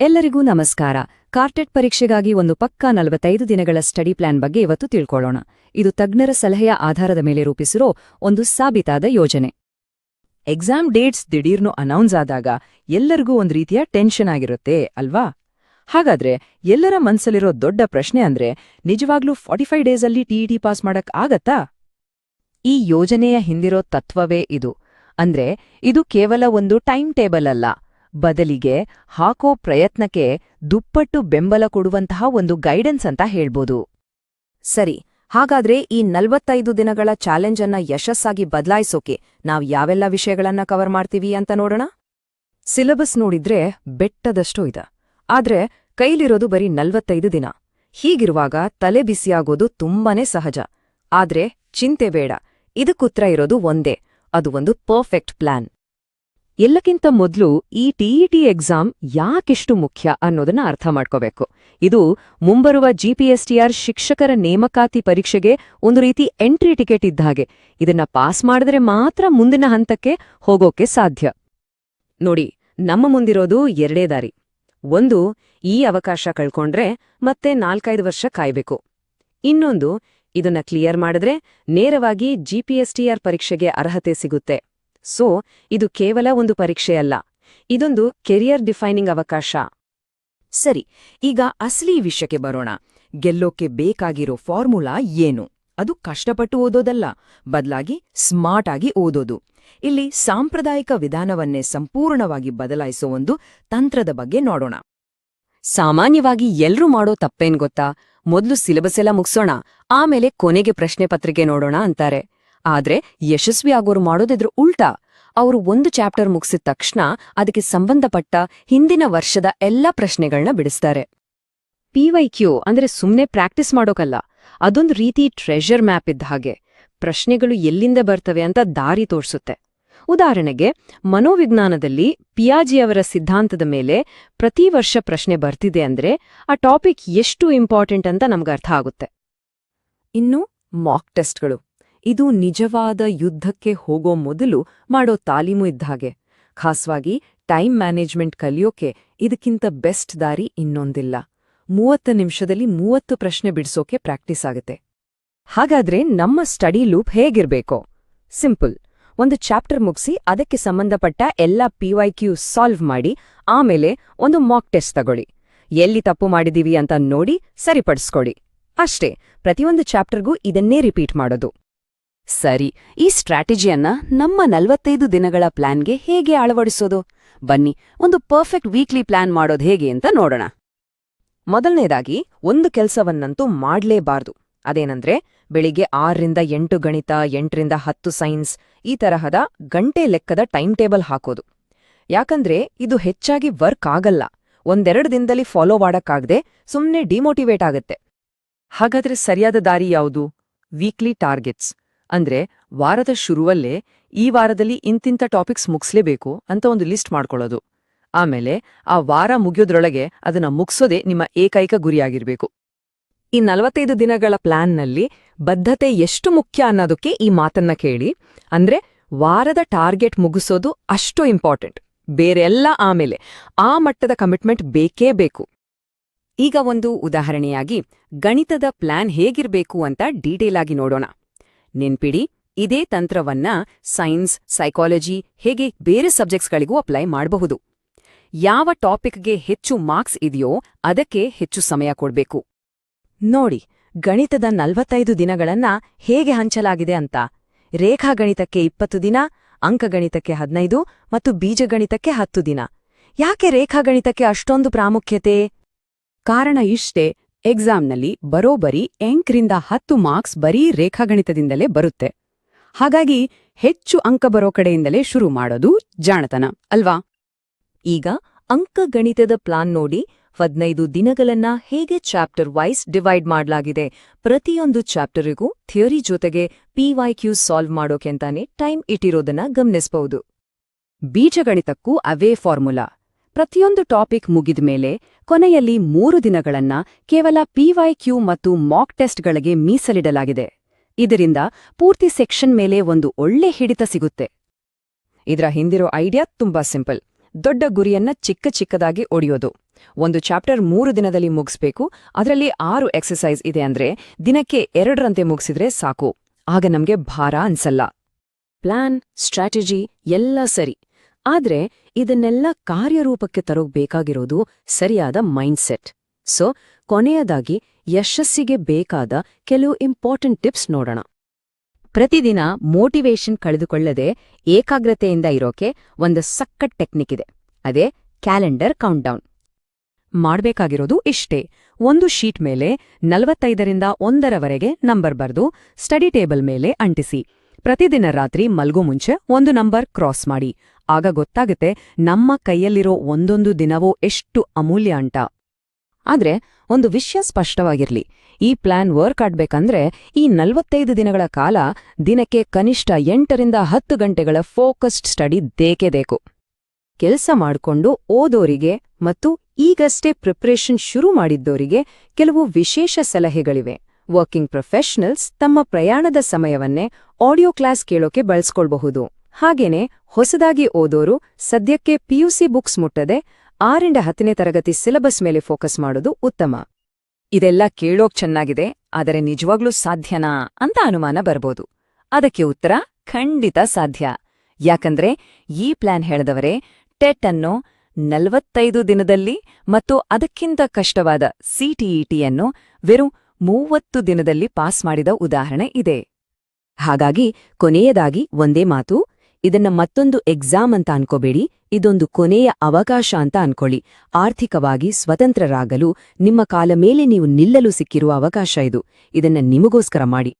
ಎಲ್ಲರಿಗೂ ನಮಸ್ಕಾರ. ಕಾರ್ಟೆಟ್ ಪರೀಕ್ಷೆಗಾಗಿ ಒಂದು ಪಕ್ಕಾ ನಲವತ್ತೈದು ದಿನಗಳ ಸ್ಟಡಿ ಪ್ಲಾನ್ ಬಗ್ಗೆ ಇವತ್ತು ತಿಳ್ಕೊಳ್ಳೋಣ. ಇದು ತಜ್ಞರ ಸಲಹೆಯ ಆಧಾರದ ಮೇಲೆ ರೂಪಿಸಿರೋ ಒಂದು ಸಾಬೀತಾದ ಯೋಜನೆ. ಎಕ್ಸಾಮ್ ಡೇಟ್ಸ್ ದಿಢೀರ್ನು ಅನೌನ್ಸ್ ಆದಾಗ ಎಲ್ಲರಿಗೂ ಒಂದು ರೀತಿಯ ಟೆನ್ಷನ್ ಆಗಿರುತ್ತೆ, ಅಲ್ವಾ? ಹಾಗಾದ್ರೆ ಎಲ್ಲರ ಮನ್ಸಲ್ಲಿರೋ ದೊಡ್ಡ ಪ್ರಶ್ನೆ ಅಂದ್ರೆ ನಿಜವಾಗ್ಲೂ ಫಾರ್ಟಿ ಫೈವ್ ಡೇಸಲ್ಲಿ ಟಿಇಟಿ ಪಾಸ್ ಮಾಡಕ್ ಆಗತ್ತಾ? ಈ ಯೋಜನೆಯ ಹಿಂದಿರೋ ತತ್ವವೇ ಇದು. ಅಂದ್ರೆ ಇದು ಕೇವಲ ಒಂದು ಟೈಮ್ ಟೇಬಲ್ ಅಲ್ಲ. ಬದಲಿಗೆ ಹಾಕೋ ಪ್ರಯತ್ನಕ್ಕೆ ದುಪ್ಪಟ್ಟು ಬೆಂಬಲ ಕೊಡುವಂತಹ ಒಂದು ಗೈಡೆನ್ಸ್ ಅಂತ ಹೇಳ್ಬೋದು. ಸರಿ, ಹಾಗಾದ್ರೆ ಈ ನಲ್ವತ್ತೈದು ದಿನಗಳ ಚಾಲೆಂಜ್ ಅನ್ನ ಯಶಸ್ಸಾಗಿ ಬದಲಾಯಿಸೋಕೆ ನಾವ್ ಯಾವೆಲ್ಲ ವಿಷಯಗಳನ್ನ ಕವರ್ ಮಾಡ್ತೀವಿ ಅಂತ ನೋಡೋಣ? ಸಿಲೆಬಸ್ ನೋಡಿದ್ರೆ ಬೆಟ್ಟದಷ್ಟು ಇದೆ. ಆದ್ರೆ ಕೈಲಿರೋದು ಬರೀ ನಲ್ವತ್ತೈದು ದಿನ. ಹೀಗಿರುವಾಗ ತಲೆ ಬಿಸಿಯಾಗೋದು ತುಂಬಾನೇ ಸಹಜ. ಆದ್ರೆ ಚಿಂತೆ ಬೇಡ. ಇದಕ್ಕುತ್ರ ಇರೋದು ಒಂದೇ. ಅದು ಒಂದು ಪರ್ಫೆಕ್ಟ್ ಪ್ಲಾನ್ ಎಲ್ಲಕ್ಕಿಂತ ಮೊದಲು ಈ ಟಿಇಟಿ ಎಕ್ಸಾಮ್ ಯಾಕೆಷ್ಟು ಮುಖ್ಯ ಅನ್ನೋದನ್ನ ಅರ್ಥ ಮಾಡ್ಕೋಬೇಕು. ಇದು ಮುಂಬರುವ ಜಿಪಿಎಸ್ಟಿಆರ್ ಶಿಕ್ಷಕರ ನೇಮಕಾತಿ ಪರೀಕ್ಷೆಗೆ ಒಂದು ರೀತಿ ಎಂಟ್ರಿ ಟಿಕೆಟ್ ಇದ್ದ ಹಾಗೆ. ಇದನ್ನ ಪಾಸ್ ಮಾಡಿದ್ರೆ ಮಾತ್ರ ಮುಂದಿನ ಹಂತಕ್ಕೆ ಹೋಗೋಕೆ ಸಾಧ್ಯ. ನೋಡಿ, ನಮ್ಮ ಮುಂದಿರೋದು ಎರಡೇ ದಾರಿ. ಒಂದು, ಈ ಅವಕಾಶ ಕಳ್ಕೊಂಡ್ರೆ ಮತ್ತೆ ನಾಲ್ಕೈದು ವರ್ಷ ಕಾಯ್ಬೇಕು. ಇನ್ನೊಂದು, ಇದನ್ನ ಕ್ಲಿಯರ್ ಮಾಡಿದ್ರೆ ನೇರವಾಗಿ ಜಿಪಿಎಸ್ಟಿಆರ್ ಪರೀಕ್ಷೆಗೆ ಅರ್ಹತೆ ಸಿಗುತ್ತೆ. ಸೊ, ಇದು ಕೇವಲ ಒಂದು ಪರೀಕ್ಷೆಯಲ್ಲ. ಇದೊಂದು ಕೆರಿಯರ್ ಡಿಫೈನಿಂಗ್ ಅವಕಾಶ. ಸರಿ, ಈಗ ಅಸಲಿ ವಿಷಯಕ್ಕೆ ಬರೋಣ. ಗೆಲ್ಲೋಕೆ ಬೇಕಾಗಿರೋ ಫಾರ್ಮುಲಾ ಏನು? ಅದು ಕಷ್ಟಪಟ್ಟು ಓದೋದಲ್ಲ, ಬದಲಾಗಿ ಸ್ಮಾರ್ಟ್ ಆಗಿ ಓದೋದು. ಇಲ್ಲಿ ಸಾಂಪ್ರದಾಯಿಕ ವಿಧಾನವನ್ನೇ ಸಂಪೂರ್ಣವಾಗಿ ಬದಲಾಯಿಸೋ ಒಂದು ತಂತ್ರದ ಬಗ್ಗೆ ನೋಡೋಣ. ಸಾಮಾನ್ಯವಾಗಿ ಎಲ್ರೂ ಮಾಡೋ ತಪ್ಪೇನ್ ಗೊತ್ತಾ? ಮೊದ್ಲು ಸಿಲೆಬಸ್ ಎಲ್ಲ ಮುಗಿಸೋಣ, ಆಮೇಲೆ ಕೊನೆಗೆ ಪ್ರಶ್ನೆ ಪತ್ರಿಕೆ ನೋಡೋಣ ಅಂತಾರೆ. ಆದ್ರೆ ಯಶಸ್ವಿ ಆಗೋರು ಮಾಡೋದಿದ್ರು ಉಲ್ಟಾ. ಅವರು ಒಂದು ಚಾಪ್ಟರ್ ಮುಗಿಸಿದ ತಕ್ಷಣ ಅದಕ್ಕೆ ಸಂಬಂಧಪಟ್ಟ ಹಿಂದಿನ ವರ್ಷದ ಎಲ್ಲ ಪ್ರಶ್ನೆಗಳನ್ನ ಬಿಡಿಸ್ತಾರೆ. ಪಿವೈಕ್ಯೂ ಅಂದ್ರೆ ಸುಮ್ನೆ ಪ್ರಾಕ್ಟೀಸ್ ಮಾಡೋಕಲ್ಲ, ಅದೊಂದು ರೀತಿ ಟ್ರೆಷರ್ ಮ್ಯಾಪ್ ಇದ್ದ ಹಾಗೆ. ಪ್ರಶ್ನೆಗಳು ಎಲ್ಲಿಂದ ಬರ್ತವೆ ಅಂತ ದಾರಿ ತೋರಿಸುತ್ತೆ. ಉದಾಹರಣೆಗೆ, ಮನೋವಿಜ್ಞಾನದಲ್ಲಿ ಪಿಯಾಜಿಯವರ ಸಿದ್ಧಾಂತದ ಮೇಲೆ ಪ್ರತಿ ವರ್ಷ ಪ್ರಶ್ನೆ ಬರ್ತಿದೆ ಅಂದ್ರೆ ಆ ಟಾಪಿಕ್ ಎಷ್ಟು ಇಂಪಾರ್ಟೆಂಟ್ ಅಂತ ನಮ್ಗೆ ಅರ್ಥ ಆಗುತ್ತೆ. ಇನ್ನು ಮಾಕ್ ಟೆಸ್ಟ್ಗಳು ಇದು ನಿಜವಾದ ಯುದ್ಧಕ್ಕೆ ಹೋಗೋ ಮೊದಲು ಮಾಡೋ ತಾಲೀಮು ಇದ್ದ ಹಾಗೆ. ಖಾಸ್ವಾಗಿ ಟೈಮ್ ಮ್ಯಾನೇಜ್ಮೆಂಟ್ ಕಲಿಯೋಕೆ ಇದಕ್ಕಿಂತ ಬೆಸ್ಟ್ ದಾರಿ ಇನ್ನೊಂದಿಲ್ಲ. ಮೂವತ್ತು ನಿಮಿಷದಲ್ಲಿ ಮೂವತ್ತು ಪ್ರಶ್ನೆ ಬಿಡಿಸೋಕೆ ಪ್ರಾಕ್ಟೀಸ್ ಆಗುತ್ತೆ. ಹಾಗಾದ್ರೆ ನಮ್ಮ ಸ್ಟಡಿ ಲೂಪ್ ಹೇಗಿರ್ಬೇಕೋ? ಸಿಂಪಲ್. ಒಂದು ಚಾಪ್ಟರ್ ಮುಗಿಸಿ ಅದಕ್ಕೆ ಸಂಬಂಧಪಟ್ಟ ಎಲ್ಲ ಪಿವೈಕ್ಯೂ ಸಾಲ್ವ್ ಮಾಡಿ, ಆಮೇಲೆ ಒಂದು ಮಾಕ್ ಟೆಸ್ಟ್ ತಗೊಳ್ಳಿ. ಎಲ್ಲಿ ತಪ್ಪು ಮಾಡಿದೀವಿ ಅಂತ ನೋಡಿ ಸರಿಪಡಿಸ್ಕೊಡಿ. ಅಷ್ಟೇ, ಪ್ರತಿಯೊಂದು ಚಾಪ್ಟರ್ಗೂ ಇದನ್ನೇ ರಿಪೀಟ್ ಮಾಡೋದು. ಸರಿ, ಈ ಸ್ಟ್ರಾಟಜಿಯನ್ನ ನಮ್ಮ ನಲವತ್ತೈದು ದಿನಗಳ ಪ್ಲಾನ್ಗೆ ಹೇಗೆ ಅಳವಡಿಸೋದು? ಬನ್ನಿ, ಒಂದು ಪರ್ಫೆಕ್ಟ್ ವೀಕ್ಲಿ ಪ್ಲಾನ್ ಮಾಡೋದು ಹೇಗೆ ಅಂತ ನೋಡೋಣ. ಮೊದಲನೇದಾಗಿ, ಒಂದು ಕೆಲಸವನ್ನಂತೂ ಮಾಡ್ಲೇಬಾರ್ದು. ಅದೇನಂದ್ರೆ, ಬೆಳಿಗ್ಗೆ ಆರರಿಂದ ಎಂಟು ಗಣಿತ, ಎಂಟರಿಂದ ಹತ್ತು ಸೈನ್ಸ್, ಈ ತರಹದ ಗಂಟೆ ಲೆಕ್ಕದ ಟೈಮ್ ಟೇಬಲ್ ಹಾಕೋದು. ಯಾಕಂದ್ರೆ, ಇದು ಹೆಚ್ಚಾಗಿ ವರ್ಕ್ ಆಗಲ್ಲ. ಒಂದೆರಡು ದಿನದಲ್ಲಿ ಫಾಲೋ ಮಾಡಕ್ಕಾಗದೆ ಸುಮ್ಮನೆ ಡಿಮೋಟಿವೇಟ್ ಆಗತ್ತೆ. ಹಾಗಾದ್ರೆ ಸರಿಯಾದ ದಾರಿ ಯಾವುದು? Weekly targets. ಅಂದ್ರೆ ವಾರದ ಶುರುವಲ್ಲೇ ಈ ವಾರದಲ್ಲಿ ಇಂತಿಂಥ ಟಾಪಿಕ್ಸ್ ಮುಗಿಸ್ಲೇಬೇಕು ಅಂತ ಒಂದು ಲಿಸ್ಟ್ ಮಾಡ್ಕೊಳ್ಳೋದು. ಆಮೇಲೆ ಆ ವಾರ ಮುಗಿಯೋದ್ರೊಳಗೆ ಅದನ್ನ ಮುಗಿಸೋದೇ ನಿಮ್ಮ ಏಕೈಕ ಗುರಿಯಾಗಿರ್ಬೇಕು. ಈ ನಲವತ್ತೈದು ದಿನಗಳ ಪ್ಲಾನ್ನಲ್ಲಿ ಬದ್ಧತೆ ಎಷ್ಟು ಮುಖ್ಯ ಅನ್ನೋದಕ್ಕೆ ಈ ಮಾತನ್ನ ಕೇಳಿ. ಅಂದ್ರೆ ವಾರದ ಟಾರ್ಗೆಟ್ ಮುಗಿಸೋದು ಅಷ್ಟು ಇಂಪಾರ್ಟೆಂಟ್. ಬೇರೆಲ್ಲ ಆಮೇಲೆ ಆ ಮಟ್ಟದ ಕಮಿಟ್ಮೆಂಟ್ ಬೇಕೇ ಬೇಕು. ಈಗ ಒಂದು ಉದಾಹರಣೆಯಾಗಿ ಗಣಿತದ ಪ್ಲಾನ್ ಹೇಗಿರ್ಬೇಕು ಅಂತ ಡೀಟೇಲ್ ಆಗಿ ನೋಡೋಣ. ನೆನ್ಪಿಡಿ, ಇದೇ ತಂತ್ರವನ್ನ ಸೈನ್ಸ್, ಸೈಕಾಲಜಿ, ಹೇಗೆ ಬೇರೆ ಸಬ್ಜೆಕ್ಟ್ಸ್ಗಳಿಗೂ ಅಪ್ಲೈ ಮಾಡಬಹುದು. ಯಾವ ಟಾಪಿಕ್ಗೆ ಹೆಚ್ಚು ಮಾರ್ಕ್ಸ್ ಇದೆಯೋ ಅದಕ್ಕೆ ಹೆಚ್ಚು ಸಮಯ ಕೊಡಬೇಕು. ನೋಡಿ, ಗಣಿತದ ನಲವತ್ತೈದು ದಿನಗಳನ್ನ ಹೇಗೆ ಹಂಚಲಾಗಿದೆ ಅಂತ. ರೇಖಾಗಣಿತಕ್ಕೆ ಇಪ್ಪತ್ತು ದಿನ ಅಂಕಗಣಿತಕ್ಕೆ ಹದಿನೈದು ಮತ್ತು ಬೀಜಗಣಿತಕ್ಕೆ ಹತ್ತು ದಿನ. ಯಾಕೆ ರೇಖಾಗಣಿತಕ್ಕೆ ಅಷ್ಟೊಂದು ಪ್ರಾಮುಖ್ಯತೆ? ಕಾರಣ ಇಷ್ಟೇ ಎಕ್ಸಾಮ್ನಲ್ಲಿ ಬರೋಬರಿ ಎಂಕ್ರಿಂದ ಹತ್ತು ಮಾರ್ಕ್ಸ್ ಬರೀ ರೇಖಾಗಣಿತದಿಂದಲೇ ಬರುತ್ತೆ. ಹಾಗಾಗಿ ಹೆಚ್ಚು ಅಂಕ ಬರೋ ಕಡೆಯಿಂದಲೇ ಶುರು ಮಾಡೋದು ಜಾಣತನ ಅಲ್ವಾ? ಈಗ ಅಂಕಗಣಿತದ ಪ್ಲಾನ್ ನೋಡಿ. ಹದ್ನೈದು ದಿನಗಳನ್ನ ಹೇಗೆ ಚಾಪ್ಟರ್ ವೈಸ್ ಡಿವೈಡ್ ಮಾಡಲಾಗಿದೆ. ಪ್ರತಿಯೊಂದು ಚಾಪ್ಟರಿಗೂ ಥಿಯರಿ ಜೊತೆಗೆ ಪಿವೈಕ್ಯೂ ಸಾಲ್ವ್ ಮಾಡೋಕೆಂತಾನೆ ಟೈಮ್ ಇಟ್ಟಿರೋದನ್ನ ಗಮನಿಸಬಹುದು ಬೀಜಗಣಿತಕ್ಕೂ ಅವೇ ಫಾರ್ಮುಲಾ. ಪ್ರತಿಯೊಂದು ಟಾಪಿಕ್ ಮುಗಿದ್ಮೇಲೆ ಕೊನೆಯಲ್ಲಿ ಮೂರು ದಿನಗಳನ್ನ ಕೇವಲ ಪಿವೈಕ್ಯೂ ಮತ್ತು ಮಾಕ್ ಟೆಸ್ಟ್ಗಳಿಗೆ ಮೀಸಲಿಡಲಾಗಿದೆ. ಇದರಿಂದ ಪೂರ್ತಿ ಸೆಕ್ಷನ್ ಮೇಲೆ ಒಂದು ಒಳ್ಳೆ ಹಿಡಿತ ಸಿಗುತ್ತೆ. ಇದರ ಹಿಂದಿರೋ ಐಡಿಯಾ ತುಂಬಾ ಸಿಂಪಲ್. ದೊಡ್ಡ ಗುರಿಯನ್ನ ಚಿಕ್ಕ ಚಿಕ್ಕದಾಗಿ ಒಡೆಯೋದು. ಒಂದು ಚಾಪ್ಟರ್ ಮೂರು ದಿನದಲ್ಲಿ ಮುಗಿಸ್ಬೇಕು. ಅದರಲ್ಲಿ ಆರು ಎಕ್ಸಸೈಸ್ ಇದೆ ಅಂದ್ರೆ ದಿನಕ್ಕೆ ಎರಡರಂತೆ ಮುಗಿಸಿದ್ರೆ ಸಾಕು. ಆಗ ನಮ್ಗೆ ಭಾರ ಅನ್ಸಲ್ಲ. ಪ್ಲಾನ್, ಸ್ಟ್ರಾಟಜಿ ಎಲ್ಲ ಸರಿ. ಆದ್ರೆ ಇದನ್ನೆಲ್ಲ ಕಾರ್ಯರೂಪಕ್ಕೆ ತರೋಗ್ಬೇಕಾಗಿರೋದು ಸರಿಯಾದ ಮೈಂಡ್ಸೆಟ್. ಸೊ, ಕೊನೆಯದಾಗಿ ಯಶಸ್ಸಿಗೆ ಬೇಕಾದ ಕೆಲವು ಇಂಪಾರ್ಟೆಂಟ್ ಟಿಪ್ಸ್ ನೋಡೋಣ. ಪ್ರತಿದಿನ ಮೋಟಿವೇಶನ್ ಕಳೆದುಕೊಳ್ಳದೆ ಏಕಾಗ್ರತೆಯಿಂದ ಇರೋಕೆ ಒಂದು ಸಕ್ಕಟ್ ಟೆಕ್ನಿಕ್ ಇದೆ. ಅದೇ ಕ್ಯಾಲೆಂಡರ್ ಕೌಂಟ್ಡೌನ್. ಮಾಡಬೇಕಾಗಿರೋದು ಇಷ್ಟೇ. ಒಂದು ಶೀಟ್ ಮೇಲೆ ನಲವತ್ತೈದರಿಂದ ಒಂದರವರೆಗೆ ನಂಬರ್ ಬರ್ದು ಸ್ಟಡಿ ಟೇಬಲ್ ಮೇಲೆ ಅಂಟಿಸಿ. ಪ್ರತಿದಿನ ರಾತ್ರಿ ಮಲ್ಗೋ ಮುಂಚೆ ಒಂದು ನಂಬರ್ ಕ್ರಾಸ್ ಮಾಡಿ. ಆಗ ಗೊತ್ತಾಗುತ್ತೆ ನಮ್ಮ ಕೈಯಲ್ಲಿರೋ ಒಂದೊಂದು ದಿನವೂ ಎಷ್ಟು ಅಮೂಲ್ಯ ಅಂಟ ಆದ್ರೆ ಒಂದು ವಿಷಯ ಸ್ಪಷ್ಟವಾಗಿರ್ಲಿ, ಈ ಪ್ಲಾನ್ ವರ್ಕ್ ಆಡ್ಬೇಕಂದ್ರೆ ಈ ನಲ್ವತ್ತೈದು ದಿನಗಳ ಕಾಲ ದಿನಕ್ಕೆ ಕನಿಷ್ಠ ಎಂಟರಿಂದ ಹತ್ತು ಗಂಟೆಗಳ ಫೋಕಸ್ಡ್ ಸ್ಟಡಿ ಬೇಕೇ ಬೇಕು. ಕೆಲಸ ಮಾಡ್ಕೊಂಡು ಓದೋರಿಗೆ ಮತ್ತು ಈಗಷ್ಟೇ ಪ್ರಿಪ್ರೇಷನ್ ಶುರು ಮಾಡಿದ್ದೋರಿಗೆ ಕೆಲವು ವಿಶೇಷ ಸಲಹೆಗಳಿವೆ. ವರ್ಕಿಂಗ್ ಪ್ರೊಫೆಷನಲ್ಸ್ ತಮ್ಮ ಪ್ರಯಾಣದ ಸಮಯವನ್ನೇ ಆಡಿಯೋ ಕ್ಲಾಸ್ ಕೇಳೋಕೆ ಬಳಸ್ಕೊಳ್ಬಹುದು. ಹಾಗೇನೆ ಹೊಸದಾಗಿ ಓದೋರು ಸದ್ಯಕ್ಕೆ ಪಿಯುಸಿ ಬುಕ್ಸ್ ಮುಟ್ಟದೆ ಆರಿಂದ ಹತ್ತನೇ ತರಗತಿ ಸಿಲಬಸ್ ಮೇಲೆ ಫೋಕಸ್ ಮಾಡೋದು ಉತ್ತಮ. ಇದೆಲ್ಲ ಕೇಳೋಕ್ ಚೆನ್ನಾಗಿದೆ, ಆದರೆ ನಿಜವಾಗ್ಲೂ ಸಾಧ್ಯನಾ ಅಂತ ಅನುಮಾನ ಬರ್ಬೋದು. ಅದಕ್ಕೆ ಉತ್ತರ, ಖಂಡಿತ ಸಾಧ್ಯ. ಯಾಕಂದ್ರೆ ಈ ಪ್ಲಾನ್ ಹೇಳಿದವರೇ ಟೆಟ್ ಅನ್ನು ನಲವತ್ತೈದು ದಿನದಲ್ಲಿ ಮತ್ತು ಅದಕ್ಕಿಂತ ಕಷ್ಟವಾದ ಸಿಟಿಇಟಿಯನ್ನು ವೆರು ಮೂವತ್ತು ದಿನದಲ್ಲಿ ಪಾಸ್ ಮಾಡಿದ ಉದಾಹರಣೆ ಇದೆ. ಹಾಗಾಗಿ ಕೊನೆಯದಾಗಿ ಒಂದೇ ಮಾತು ಇದನ್ನ ಮತ್ತೊಂದು ಎಕ್ಸಾಮ್ ಅಂತ ಅನ್ಕೋಬೇಡಿ. ಇದೊಂದು ಕೊನೆಯ ಅವಕಾಶ ಅಂತ ಅನ್ಕೊಳ್ಳಿ. ಆರ್ಥಿಕವಾಗಿ ಸ್ವತಂತ್ರರಾಗಲು ನಿಮ್ಮ ಕಾಲ ಮೇಲೆ ನೀವು ನಿಲ್ಲಲು ಸಿಕ್ಕಿರುವ ಅವಕಾಶ ಇದು. ಇದನ್ನ ನಿಮಗೋಸ್ಕರ ಮಾಡಿ.